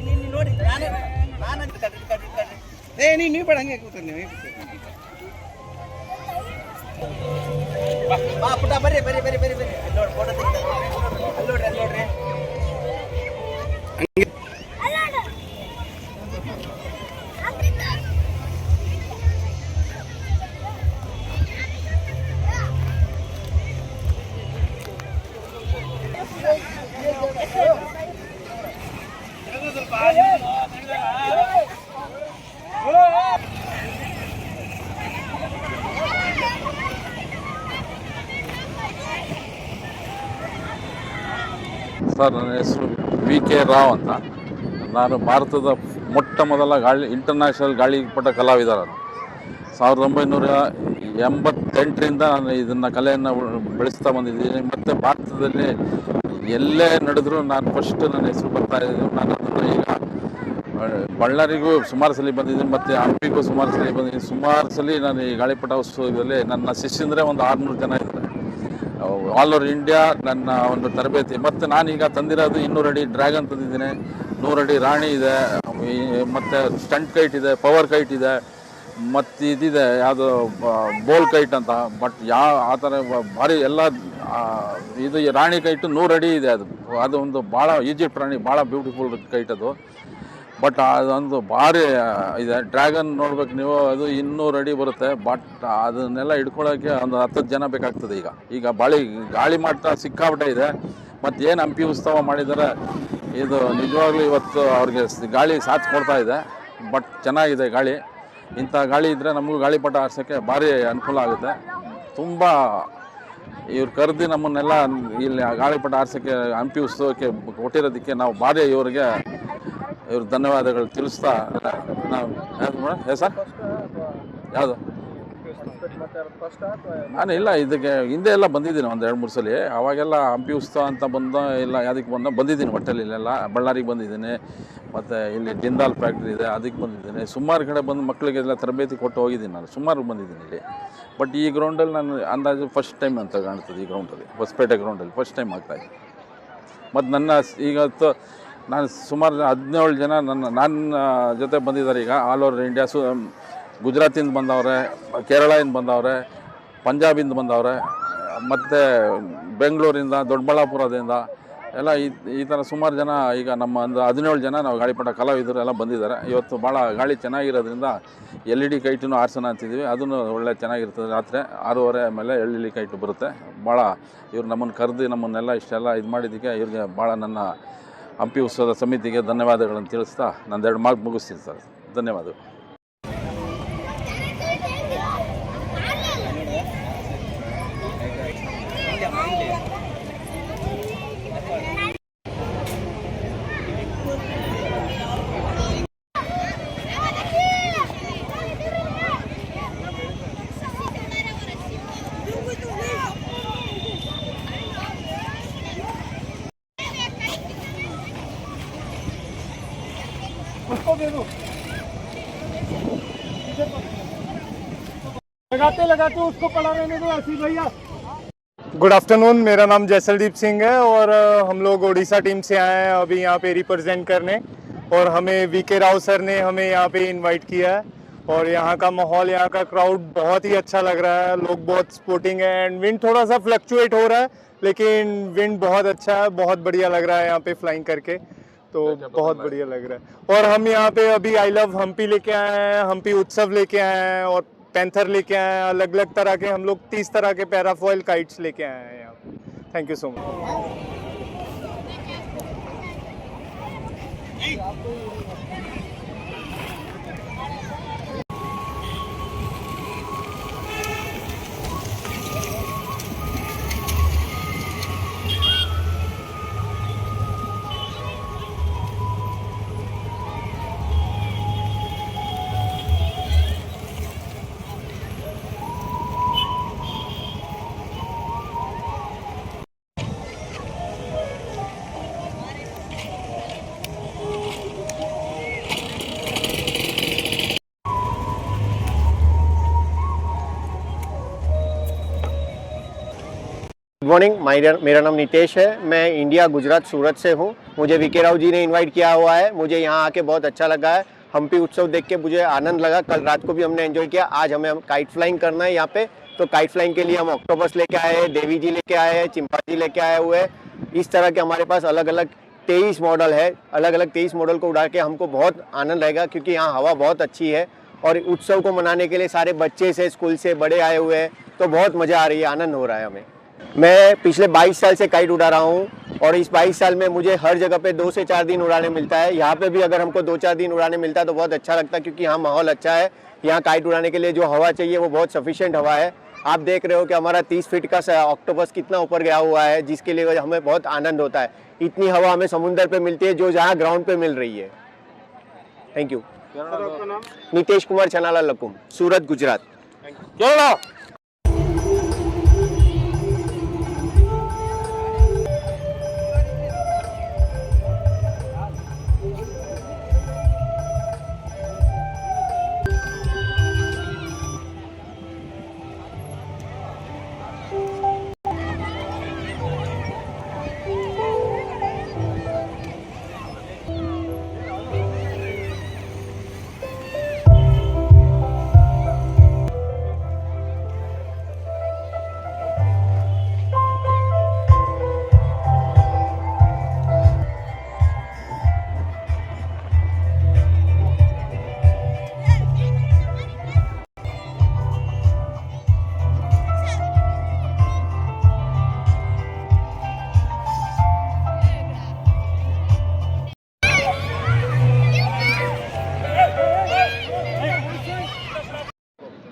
ಇಲ್ಲಿ ನೋಡಿ ನಾನೇ ನಾನು ಅಂತ ಕಡ್ರಿ ಕಡ್ರಿ ಕಡ್ರಿ ಏ ನೀವು ನೀವು ಬೇಡ ಹಂಗೆ ಕೂತ್ರಿ ನೀವು ಬಾ ಪುಟ್ಟ ಬರ್ರಿ ಬರ್ರಿ ಬರ್ರಿ ಬರ್ರಿ ಬರ್ರಿ ನೋಡಿ ಫೋಟೋ ತೆಗಿತಾರೆ ಸರ್, ನನ್ನ ಹೆಸರು ವಿ ಕೆ ರಾವ್ ಅಂತ. ನಾನು ಭಾರತದ ಮೊಟ್ಟ ಮೊದಲ ಗಾಳಿ ಇಂಟರ್ನ್ಯಾಷನಲ್ ಗಾಳಿಪಟ ಕಲಾವಿದ ನಾನು ಸಾವಿರದ ಒಂಬೈನೂರ ಎಂಬತ್ತೆಂಟರಿಂದ ನಾನು ಇದನ್ನು ಕಲೆಯನ್ನು ಬೆಳೆಸ್ತಾ ಬಂದಿದ್ದೀನಿ. ಮತ್ತು ಭಾರತದಲ್ಲಿ ಎಲ್ಲೇ ನಡೆದರೂ ನಾನು ಫಸ್ಟ್ ನನ್ನ ಹೆಸರು ಬರ್ತಾ ಇದ್ದೀನಿ ನಾನು ಅದನ್ನು ಈಗ ಬಳ್ಳಾರಿಗೂ ಸುಮಾರು ಸಲ ಬಂದಿದ್ದೀನಿ. ಮತ್ತು ಹಂಪಿಗೂ ಸುಮಾರು ಸಲ ಬಂದಿದ್ದೀನಿ. ಸುಮಾರು ಸಲ ನಾನು ಈ ಗಾಳಿಪಟ ಉತ್ಸವದಲ್ಲಿ ನನ್ನ ಶಿಷ್ಯಂದರೆ ಒಂದು ಆರುನೂರು ಜನ ಆಲ್ ಓವರ್ ಇಂಡಿಯಾ ನನ್ನ ಒಂದು ತರಬೇತಿ. ಮತ್ತು ನಾನೀಗ ತಂದಿರೋದು ಇನ್ನೂರು ಅಡಿ ಡ್ರ್ಯಾಗನ್ ತಂದಿದ್ದೀನಿ. ನೂರು ಅಡಿ ರಾಣಿ ಇದೆ. ಮತ್ತು ಸ್ಟಂಟ್ ಕೈಟ್ ಇದೆ ಪವರ್ ಕೈಟ್ ಇದೆ. ಮತ್ತು ಇದಿದೆ, ಯಾವುದು ಬೋಲ್ ಕೈಟ್ ಅಂತ. ಬಟ್ ಯಾವ ಆ ಥರ ಭಾರಿ ಎಲ್ಲ ಇದು ರಾಣಿ ಕೈಟು ನೂರು ಅಡಿ ಇದೆ ಅದು. ಅದು ಒಂದು ಭಾಳ ಈಜಿಪ್ಟ್ ರಾಣಿ, ಭಾಳ ಬ್ಯೂಟಿಫುಲ್ ಕೈಟ್ ಅದು. ಬಟ್ ಅದೊಂದು ಭಾರಿ ಇದೆ. ಡ್ರ್ಯಾಗನ್ ನೋಡ್ಬೇಕು ನೀವು, ಅದು ಇನ್ನೂರು ಅಡಿ ಬರುತ್ತೆ. ಬಟ್ ಅದನ್ನೆಲ್ಲ ಹಿಡ್ಕೊಳ್ಳೋಕ್ಕೆ ಒಂದು ಹತ್ತು ಜನ ಬೇಕಾಗ್ತದೆ ಈಗ. ಈಗ ಬಾಳಿ ಗಾಳಿ ಮಟ್ಟ ಸಿಕ್ಕಾಪಟ್ಟೆ ಇದೆ. ಮತ್ತು ಏನು ಹಂಪಿ ಉತ್ಸವ ಮಾಡಿದರೆ, ಇದು ನಿಜವಾಗ್ಲೂ ಇವತ್ತು ಅವ್ರಿಗೆ ಗಾಳಿ ಸಾಥ್ ಕೊಡ್ತಾ ಇದೆ. ಬಟ್ ಚೆನ್ನಾಗಿದೆ ಗಾಳಿ. ಇಂಥ ಗಾಳಿ ಇದ್ದರೆ ನಮಗೂ ಗಾಳಿಪಟ ಆರ್ಸೋಕ್ಕೆ ಭಾರಿ ಅನುಕೂಲ ಆಗುತ್ತೆ. ತುಂಬ ಇವ್ರು ಕರೆದು ನಮ್ಮನ್ನೆಲ್ಲ ಇಲ್ಲಿ ಗಾಳಿಪಟ ಆರಿಸೋಕ್ಕೆ ಹಂಪಿ ಉತ್ಸವಕ್ಕೆ ಕೊಟ್ಟಿರೋದಕ್ಕೆ ನಾವು ಭಾರಿ ಇವರಿಗೆ ಇವ್ರ ಧನ್ಯವಾದಗಳು ತಿಳಿಸ್ತಾ ನಾವು ಹೇ ಸರ್. ಯಾವುದು? ನಾನು ಇಲ್ಲ, ಇದಕ್ಕೆ ಹಿಂದೆ ಎಲ್ಲ ಬಂದಿದ್ದೀನಿ ಒಂದು ಎರಡು ಮೂರು ಸಲ. ಅವಾಗೆಲ್ಲ ಹಂಪಿ ಉತ್ಸವ ಅಂತ ಬಂದ, ಇಲ್ಲ ಯಾವುದಕ್ಕೆ ಬಂದ, ಬಂದಿದ್ದೀನಿ ಒಟ್ಟಲ್ಲಿ ಇಲ್ಲೆಲ್ಲ. ಬಳ್ಳಾರಿಗೆ ಬಂದಿದ್ದೀನಿ. ಮತ್ತು ಇಲ್ಲಿ ಜಿಂದಾಲ್ ಫ್ಯಾಕ್ಟ್ರಿ ಇದೆ, ಅದಕ್ಕೆ ಬಂದಿದ್ದೀನಿ. ಸುಮಾರು ಕಡೆ ಬಂದು ಮಕ್ಕಳಿಗೆಲ್ಲ ತರಬೇತಿ ಕೊಟ್ಟು ಹೋಗಿದ್ದೀನಿ ನಾನು. ಸುಮಾರು ಬಂದಿದ್ದೀನಿ ಇಲ್ಲಿ. ಬಟ್ ಈ ಗ್ರೌಂಡಲ್ಲಿ ನಾನು ಅಂದಾಜು ಫಸ್ಟ್ ಟೈಮ್ ಅಂತ ಕಾಣ್ತದೆ ಈ ಗ್ರೌಂಡಲ್ಲಿ ಹೊಸಪೇಟೆ ಗ್ರೌಂಡಲ್ಲಿ ಫಸ್ಟ್ ಟೈಮ್ ಆಗ್ತಾಯಿದೆ ಮತ್ತು ನನ್ನ ಈಗ ನಾನು ಸುಮಾರು ಹದಿನೇಳು ಜನ ನನ್ನ ನನ್ನ ಜೊತೆ ಬಂದಿದ್ದಾರೆ ಈಗ ಆಲ್ ಓವರ್ ಇಂಡಿಯಾ ಸು ಗುಜರಾತಿಂದ ಬಂದವ್ರೆ, ಕೇರಳದಿಂದ ಬಂದವ್ರೆ, ಪಂಜಾಬಿಂದ ಬಂದವ್ರೆ, ಮತ್ತು ಬೆಂಗಳೂರಿಂದ, ದೊಡ್ಡಬಳ್ಳಾಪುರದಿಂದ ಎಲ್ಲ ಈ ಈ ಥರ ಸುಮಾರು ಜನ ಈಗ ನಮ್ಮ ಒಂದು ಹದಿನೇಳು ಜನ ನಾವು ಗಾಳಿಪಟ ಕಲಾವಿದರು ಎಲ್ಲ ಬಂದಿದ್ದಾರೆ. ಇವತ್ತು ಭಾಳ ಗಾಳಿ ಚೆನ್ನಾಗಿರೋದ್ರಿಂದ ಎಲ್ ಇ ಡಿ ಕೈಟನ್ನು ಆರ್ಸೋಣ ಅಂತಿದ್ದೀವಿ. ಅದನ್ನು ಒಳ್ಳೆ ಚೆನ್ನಾಗಿರ್ತದೆ ರಾತ್ರಿ ಆರೂವರೆ ಮೇಲೆ ಡಿ ಕೈಟು ಬರುತ್ತೆ. ಭಾಳ ಇವ್ರು ನಮ್ಮನ್ನು ಕರೆದು ನಮ್ಮನ್ನೆಲ್ಲ ಇಷ್ಟೆಲ್ಲ ಇದು ಮಾಡಿದ್ದಕ್ಕೆ ಇವ್ರಿಗೆ ಭಾಳ ನನ್ನ ಹಂಪಿ ಉತ್ಸವದ ಸಮಿತಿಗೆ ಧನ್ಯವಾದಗಳನ್ನು ತಿಳಿಸ್ತಾ ನಂದೆರಡು ಮಾರ್ಕ್ ಮುಗಿಸ್ತೀನಿ ಸರ್. ಧನ್ಯವಾದಗಳು. लगाते लगाते उसको रहने दो भैया। गुड आफ्टरनून मेरा नाम जैसलदीप सिंह है और हम लोग उड़ीसा टीम से आए हैं अभी यहाँ पे रिप्रेजेंट करने और हमें वी के राव सर ने हमें यहाँ पे इनवाइट किया है और यहाँ का माहौल, यहाँ का क्राउड बहुत ही अच्छा लग रहा है। लोग बहुत स्पोर्टिंग है एंड विंड थोड़ा सा फ्लक्चुएट हो रहा है, लेकिन विंड बहुत अच्छा है, बहुत बढ़िया लग रहा है यहाँ पे फ्लाइंग करके। तो बहुत बढ़िया लग रहा है। और हम यहाँ पे अभी आई लव हम्पी लेके आए हैं हम्पी उत्सव लेके आए हैं और पैंथर लेके आए हैं। अलग अलग तरह के हम लोग तीस तरह के पैराफॉइल काइट्स लेके आए हैं यहाँ पे। Thank you so much morning मेरा नाम नितेश है। मैं इंडिया, गुजरात, सूरत से हूँ। मुझे वीके राव जी ने इनवाइट किया हुआ है। मुझे यहाँ आके बहुत अच्छा लगा है। हम्पी उत्सव देख के मुझे आनंद लगा। कल रात को भी हमने एंजॉय किया। आज हमें हम काइट फ्लाइंग करना है यहाँ पे। तो काइट फ्लाइंग के लिए हम ऑक्टोबस लेके आए हैं, देवी जी लेके आए हैं, चिंपाजी लेके आए हुए हैं। इस तरह के हमारे पास अलग अलग तेईस मॉडल है। अलग अलग तेईस मॉडल को उड़ा के हमको बहुत आनंद रहेगा क्योंकि यहाँ हवा बहुत अच्छी है। और उत्सव को मनाने के लिए सारे बच्चे से, स्कूल से बड़े आए हुए हैं। तो बहुत मज़ा आ रही है, आनंद हो रहा है हमें। मैं पिछले 22 साल से काइट उड़ा रहा हूँ और इस 22 साल में मुझे हर जगह पे दो से चार दिन उड़ाने मिलता है। यहाँ पे भी अगर हमको दो चार दिन उड़ाने मिलता है तो बहुत अच्छा लगता है क्योंकि यहाँ माहौल अच्छा है। यहाँ काइट उड़ाने के लिए जो हवा चाहिए वो बहुत सफिशिएंट हवा है। आप देख रहे हो कि हमारा 30 फीट का ऑक्टोपस कितना ऊपर गया हुआ है जिसके लिए हमें बहुत आनंद होता है। इतनी हवा हमें समुद्र पे मिलती है जो जहाँ ग्राउंड पे मिल रही है। Thank you Nitesh Kumar Chhanala Lakum Surat Gujarat.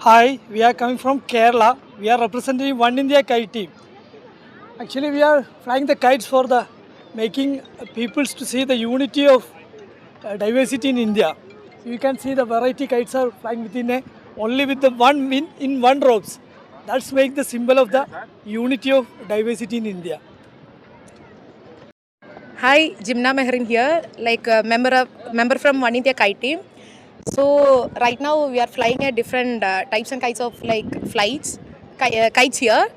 Hi, we are coming from Kerala. We are representing One India Kite team. Actually, we are flying the kites for the making peoples to see the unity of uh, diversity in India. You can see the variety kites are flying within a only with the one in, in one ropes. That's make the symbol of the unity of diversity in India. Hi, Jimna Mehrin here, like a member of member from One India Kite team. So right now we are flying at different uh, types and kinds of like flights, ki- uh, kites here.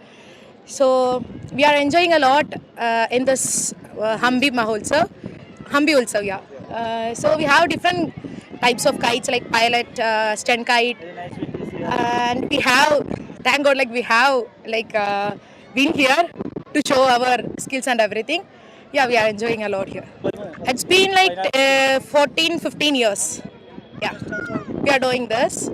So we are enjoying a lot uh, in this uh, Humpi Maholtsav, Humpi Ulsav, yeah. Uh, so we have different types of kites like pilot, uh, stunt kite, and we have, thank God, like we have like uh, been here to show our skills and everything. Yeah, we are enjoying a lot here. It's been like uh, 14, 15 years. Yeah, we are doing this.